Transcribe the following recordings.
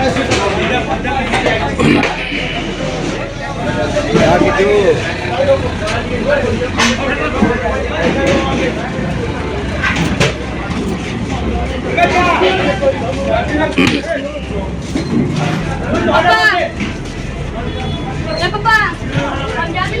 Ya gitu. Apa? Ya apa? Panjangin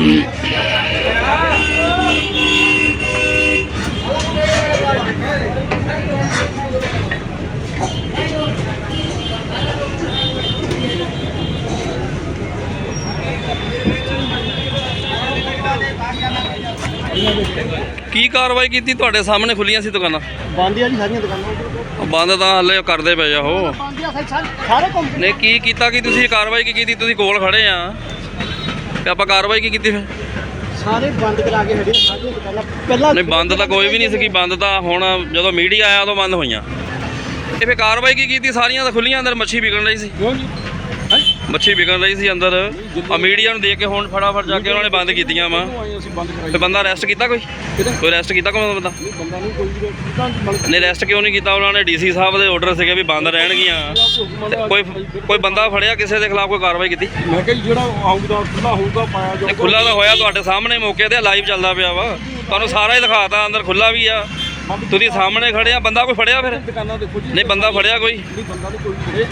Yeah. ਕੀ ਕਾਰਵਾਈ ਕੀਤੀ ਤੁਹਾਡੇ ਸਾਹਮਣੇ ਖੁੱਲੀਆਂ ਸੀ ਦੁਕਾਨਾਂ? ਬੰਦ ਆ ਜੀ ਸਾਰੀਆਂ ਦੁਕਾਨਾਂ ਬੰਦ ਤਾਂ ਹੱਲੇ ਕਰਦੇ ਪਏ ਆ ਉਹ। ਬੰਦ ਆ ਸਾਰੇ ਸਾਰੇ ਕੰਮ ਨੇ ਕੀ ਕੀਤਾ ਕੀ ਤੁਸੀਂ? ਕਾਰਵਾਈ ਕੀ ਕੀਤੀ? ਤੁਸੀਂ ਕੋਲ ਖੜੇ ਆ। ਤੇ ਆਪਾਂ ਕਾਰਵਾਈ ਕੀ ਕੀਤੀ ਫਿਰ? ਸਾਰੇ ਬੰਦ ਕਰਾ ਕੇ ਹਟੇ ਸਾਰੀਆਂ ਦੁਕਾਨਾਂ। ਪਹਿਲਾਂ ਨਹੀਂ ਬੰਦ ਤਾਂ ਕੋਈ ਵੀ ਨਹੀਂ ਸੀ ਬੰਦ ਤਾਂ ਹੁਣ ਜਦੋਂ ਮੀਡੀਆ ਆਇਆ ਉਦੋਂ ਬੰਦ ਹੋਈਆਂ। ਇਹ ਫਿਰ ਕਾਰਵਾਈ ਕੀ ਕੀਤੀ? ਸਾਰੀਆਂ ਤਾਂ ਖੁੱਲੀਆਂ ਅੰਦਰ ਮੱਛੀ ਵਿਕਣ ਰਹੀ ਸੀ। ਮੱਛੀ ਵਿਕਣ ਰਹੀ ਸੀ ਅੰਦਰ। ਆ ਮੀਡੀਆ ਨੂੰ ਦੇਖ ਕੇ ਹੁਣ ਫਟਾਫਟ ਜਾ ਕੇ ਉਹਨਾਂ ਨੇ ਬੰਦ ਕੀਤੀਆਂ ਵਾ। ਅਸੀਂ ਬੰਦ ਕਰਾਈ ਤੇ ਬੰਦਾ ਅਰੈਸਟ ਕੀਤਾ ਕੋਈ? ਕੋਈ ਅਰੈਸਟ ਕੀਤਾ ਕੋਈ ਬੰਦਾ? ਬੰਦਾ ਨਹੀਂ ਕੋਈ ਵੀ ਅਰੈਸਟ ਕਿਉਂ ਨਹੀਂ ਕੀਤਾ? ਉਹਨਾਂ ਨੇ ਡੀਸੀ ਸਾਹਿਬ ਦੇ ਆਰਡਰ ਸੀਗੇ ਵੀ ਬੰਦ ਰਹਿਣਗੀਆਂ। ਕੋਈ ਕੋਈ ਬੰਦਾ ਫੜਿਆ ਕਿਸੇ ਦੇ ਖਿਲਾਫ ਕੋਈ ਕਾਰਵਾਈ ਕੀਤੀ? ਮੈਂ ਕਿਹਾ ਜਿਹੜਾ ਆਊਗਾ ਖੁੱਲਾ ਹੋਊਗਾ ਪਾਇਆ ਤੇ ਖੁੱਲਾ ਤਾਂ ਹੋਇਆ ਤੁਹਾਡੇ ਸਾਹਮਣੇ ਮੌਕੇ ਤੇ ਲਾਈਵ ਚੱਲਦਾ ਪਿਆ ਵਾ। ਤੁਹਾਨੂੰ ਸਾਰਾ ਹੀ ਦਿਖਾਤਾ ਅੰਦਰ ਖੁੱਲਾ ਵੀ ਆ। ਤੁਸੀਂ ਸਾਹਮਣੇ ਖੜੇ ਆ ਬੰਦਾ ਕੋਈ ਫੜਿਆ ਫਿਰ? ਨਹੀਂ ਬੰਦਾ ਫੜਿਆ ਕੋਈ? ਨਹੀਂ ਬੰਦਾ ਨਹੀਂ ਕੋਈ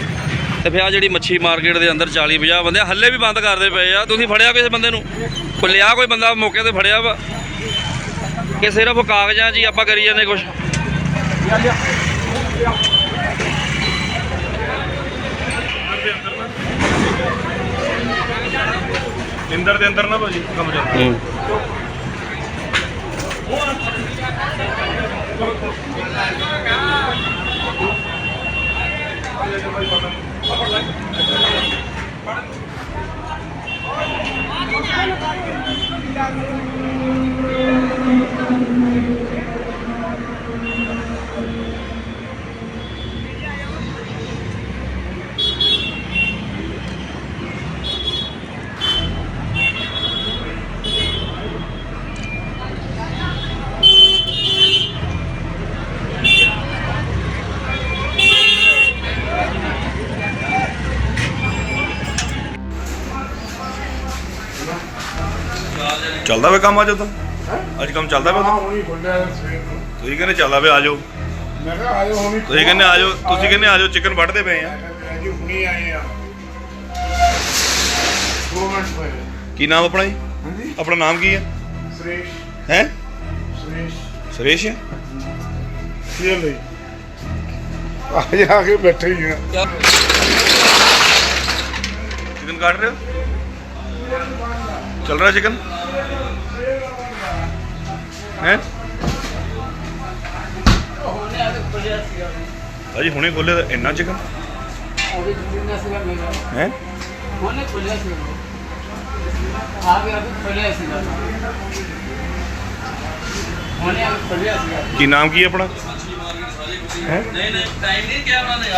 ਤੇ ਫਿਰ ਆ ਜਿਹੜੀ ਮੱਛੀ ਮਾਰਕੀਟ ਦੇ ਅੰਦਰ 40 50 ਬੰਦੇ ਹੱਲੇ ਵੀ ਬੰਦ ਕਰਦੇ ਪਏ ਆ। ਤੁਸੀਂ ਫੜਿਆ ਕਿਸੇ ਬੰਦੇ ਨੂੰ? ਕੋਈ ਲਿਆ ਕੋਈ ਬੰਦਾ ਮੌਕੇ ਤੇ ਫੜਿਆ ਵਾ? ਕਿ ਸਿਰਫ ਕਾਗਜ਼ਾਂ 'ਚ ਹੀ ਆਪਾਂ ਕਰੀ ਜਾਂਦੇ ਕੁਝ ਇੰਦਰ ਦੇ ਅੰਦਰ ਨਾ ਭਾਜੀ ਕੰਮ Thank you. ਚੱਲਦਾ ਵੇ ਕੰਮ ਅੱਜ ਤਾਂ ਅੱਜ ਕੰਮ ਚੱਲਦਾ ਵੇ ਤਾਂ ਹੁਣੀ ਖੁੱਲਿਆ ਸਵੇਰ ਨੂੰ। ਤੁਸੀਂ ਕਹਿੰਦੇ ਚੱਲਦਾ ਵੇ ਆਜੋ। ਮੈਂ ਕਿਹਾ ਆਜੋ ਹੁਣੀ ਤੁਸੀਂ ਕਹਿੰਦੇ ਆਜੋ ਤੁਸੀਂ ਕਹਿੰਦੇ ਆਜੋ ਚਿਕਨ ਵੱਢਦੇ ਪਏ ਆ। ਜੀ ਹੁਣੀ ਆਏ ਆ। ਦੋ ਮਿੰਟ ਹੋਏ ਕੀ ਨਾਮ ਆਪਣਾ ਜੀ? ਹਾਂਜੀ? ਆਪਣਾ ਨਾਮ ਕੀ ਹੈ? ਸੁਰੇਸ਼। ਹੈ? ਸੁਰੇਸ਼। ਸੁਰੇਸ਼ ਕੀ ਲਈ ਆ ਜਾ? ਕੇ ਬੈਠੇ ਹੀ ਆ। ਚਿਕਨ ਕੱਟ ਰਹੇ ਹੋ? ਚੱਲ ਰਿਹਾ ਚਿਕਨ ਹੈ? ਭਾਜੀ ਹੁਣੇ ਖੋਲੇ ਇੰਨਾ ਚਿਕਨ ਹੈ? ਉਹਨੇ ਖੋਲਿਆ ਸੀ ਆ ਗਿਆ ਵੀ ਖੋਲਿਆ ਸੀ ਉਹਨੇ ਆ ਕੇ ਖੋਲਿਆ ਸੀ ਕੀ ਨਾਮ ਕੀ ਹੈ ਆਪਣਾ? ਨਹੀਂ ਨਹੀਂ ਟਾਈਮ ਨਹੀਂ ਕਿਹਾ ਉਹਨਾਂ ਨੇ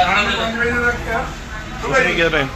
ਕੁਛ ਨਹੀਂ ਕਿਹਾ ਟਾਈਮ